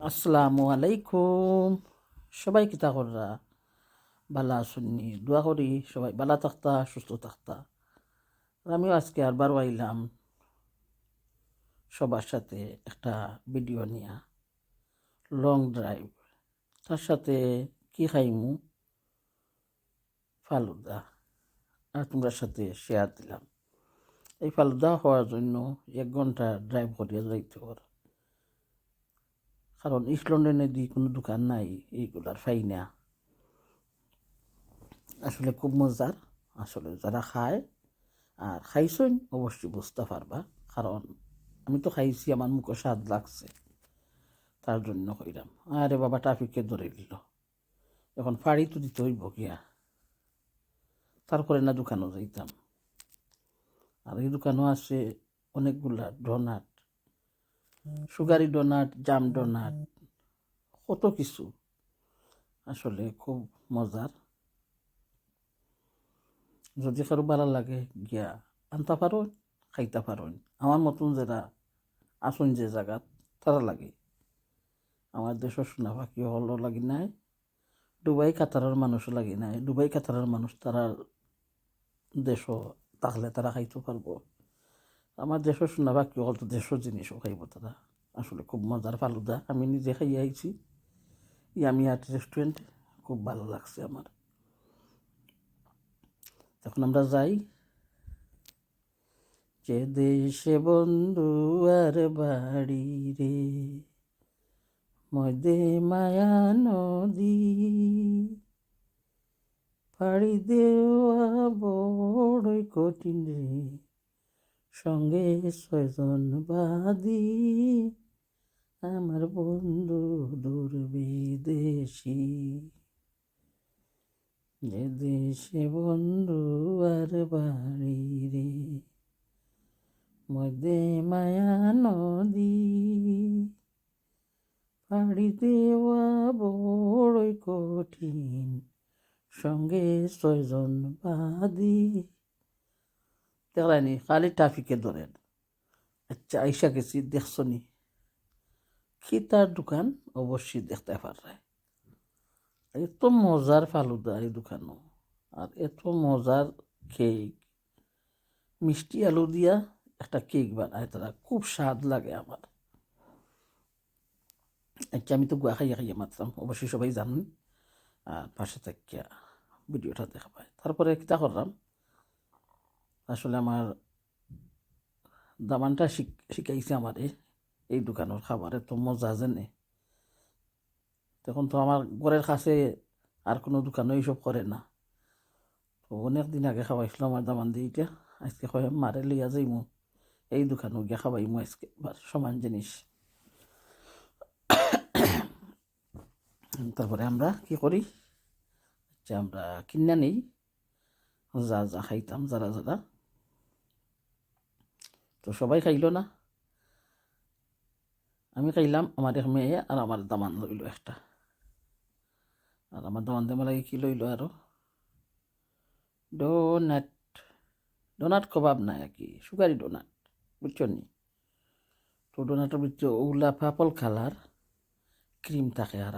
আসসালামু আলাইকুম। সবাই কিতা কররা? বালা শুননি, দোয়া করি সবাই, বালা থাকতা, সুস্থ থাকতা। আমিও আজকে আরবার আইলাম সবার সাথে একটা ভিডিও নিয়া। লং ড্রাইভ তার সাথে কি খাইমু? ফালুদা। আর তোমরা সাথে শেয়ার দিলাম। এই ফালুদা হওয়ার জন্য এক ঘণ্টা ড্রাইভ করিয়া যাইতে পারে। কারণ ইস্ট লন্ডনে দি কোনো দোকান নাই এইগুলার ফাই না। আসলে খুব মজার, আসলে যারা খায় আর খাইছই অবশ্যই বুঝতে পারবা, কারণ আমি তো খাইছি, আমার মুখে স্বাদ লাগছে, তার জন্য কইরাম। আরে বাবা ট্রাফিককে ধরে দিল এখন ফাড়ি তো দিতে হইব গিয়া। তারপরে না দোকানও যাইতাম। আর এই দোকানও আছে অনেকগুলা donut sugary donut, jam donut, কত কিছু। আসলে খুব মজার। যদি কারও ভালো লাগে, গিয়া আনতে পারো, খাইতে পারো। আমার মতন যারা আসুন যে জায়গাত তারা লাগে। আমার দেশের সোনা পাখি হলো লাগি নাই, ডুবাই কাতারের মানুষও লাগি নাই। ডুবাই কাতারের মানুষ তারা দেশও তাহলে তারা খাইতে পারব। আমার দেশের সোনা বাকি হল তো দেশের জিনিসও খাইব তারা আসলে খুব মজার ফালুদা আমি নিজে খাই আইছি। ইয়ামি আর্ট রেস্টুরেন্ট খুব ভালো লাগছে আমার। এখন আমরা যাই, যে দেশে বন্ধু আর বাড়ি রে মধ্যে মায়া নদী, পাড়ি দেওয়া বড়ই কঠিন রে। সঙ্গে ছয়জন বাদী আমার বন্ধু দূর বিদেশি যে দেশে বন্ধু আর বাড়ি রে, মধ্যে মায়া নদী। পাড়ি দেওয়া বড়ই কঠিন, সঙ্গে ছয়জন বাদী দেখলানি খালি ট্রাফিকে ধরেন। আচ্ছা আইসা গেছি, দেখছনি? খিতার দোকান? অবশ্যই দেখতে পারে এত মজার ফালুদা এই দোকানও, আর এত মজার কেক মিষ্টি আলু দিয়া একটা কেক বানায় তারা, খুব স্বাদ লাগে আমার। আচ্ছা আমি তো গুয়া খাইয়া খাইয়া মাত্রাম অবশ্যই সবাই জানেন। আর পাশে থাকিয়া ভিডিওটা দেখা পায় তারপরে কিতা করলাম? আসলে আমার দামানটা শিখাইছে আমারে এই দোকানের খাবার এত মজা জেনে। তখন তো আমার ঘরের কাছে আর কোনো দোকানও এইসব করে না। তো অনেক দিন আগে খাওয়াইছিল আমার দামান দিয়ে এটা আজকে কয় মারে লিয়া যাইমু, এই দোকানও গিয়ে খাওয়াইমু আজকে সমান জিনিস। তারপরে আমরা কি করি, যে আমরা কিনা নেই, যা যা খাইতাম, যারা যারা। তো সবাই খাইল না। আমি খাইলাম, আমার মেয়ে আর আমার দামান লইল একটা। আর আমার দামান দেমা লাগে কি লইল আরও? ডোনাট ডোনাট কবাব নাই আর কি, সুগারি ডোনাট বুঝছ তো ডোনাটের ভিতরে ওগুলা পাপল কালার ক্রিম থাকে আর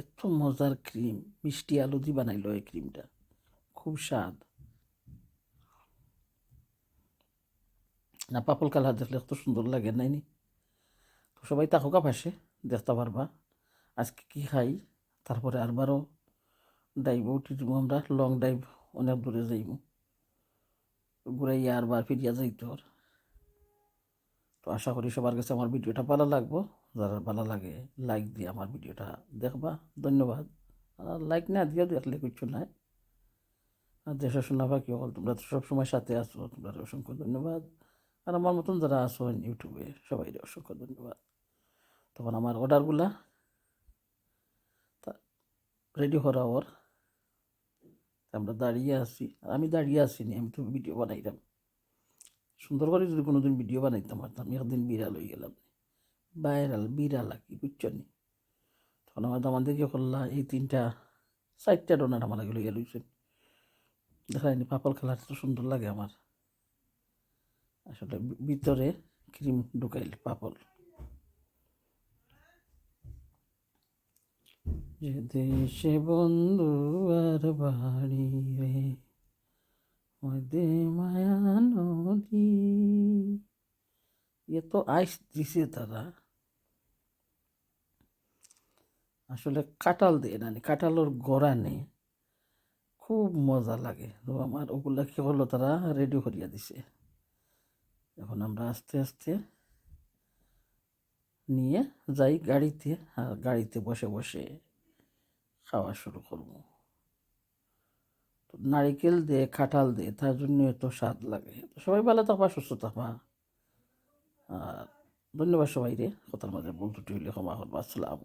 এত মজার ক্রিম মিষ্টি আলু দিয়ে বানাইলো এই ক্রিমটা খুব স্বাদ। না, পাপল কালার দেখলে এত সুন্দর লাগে নাইনি তো সবাই তাকুকা পাশে দেখতে পারবা। আজকে কি খাই? তারপরে আরবারও ডাইব, উঠি দিব আমরা, লং ডাইভ অনেক দূরে যাইব। ঘুরাইয়া আরবার ফিরিয়া যাইতো আর। তো আশা করি সবার কাছে আমার ভিডিওটা ভালো লাগবো। যারা ভালো লাগে লাইক দিয়ে আমার ভিডিওটা দেখবা। ধন্যবাদ। আর লাইক না দিয়ে দেখলে কিছু নাই আর দেশে শোনা বা কি তোমরা তো সবসময় সাথে আসো তোমরা অসংখ্য ধন্যবাদ। আর আমার মতন যারা আসো ইউটিউবে সবাই অসংখ্য ধন্যবাদ। তখন আমার অর্ডারগুলা রেডি করা ওর আমরা দাঁড়িয়ে আসি আর আমি দাঁড়িয়ে আসিনি, আমি তো ভিডিও বানাইলাম। সুন্দর করে যদি কোনো দিন ভিডিও বানাইতাম পারতাম একদিন বিড়াল হয়ে গেলাম। ভাইরাল বিড়াল আর কি বুঝছ নি তখন আমার দামান দেখে করলা, এই তিনটা, চারটা ডোনার আমার আগে লইয়া লইছেন। দেখায়নি পাপল কালার তো সুন্দর লাগে আমার। আসলে ভিতরে ক্রিম ঢুকাইল পাপল যে দেশে বন্ধু আর বাড়ি রে মায়া নদী। এ তো আইস দিছে তারা। আসলে কাঁঠাল দিয়ে না কাঁঠালোর গড়া নেই খুব মজা লাগে। তো আমার ওগুলা কি হলো তারা? রেডি করিয়া দিছে। আমরা আস্তে আস্তে নিয়ে যাই গাড়িতে, আর গাড়িতে বসে বসে খাওয়া শুরু করব। তো নারিকেল দিয়ে কাঁঠাল দিয়ে তার জন্য এত স্বাদ লাগে। সবাই ভালো থাকবা, সুস্থ থাকবা। আর ধন্যবাদ সবাই রে কথার মাঝে বলতে হইলে ক্ষমা করবা। আসসালামু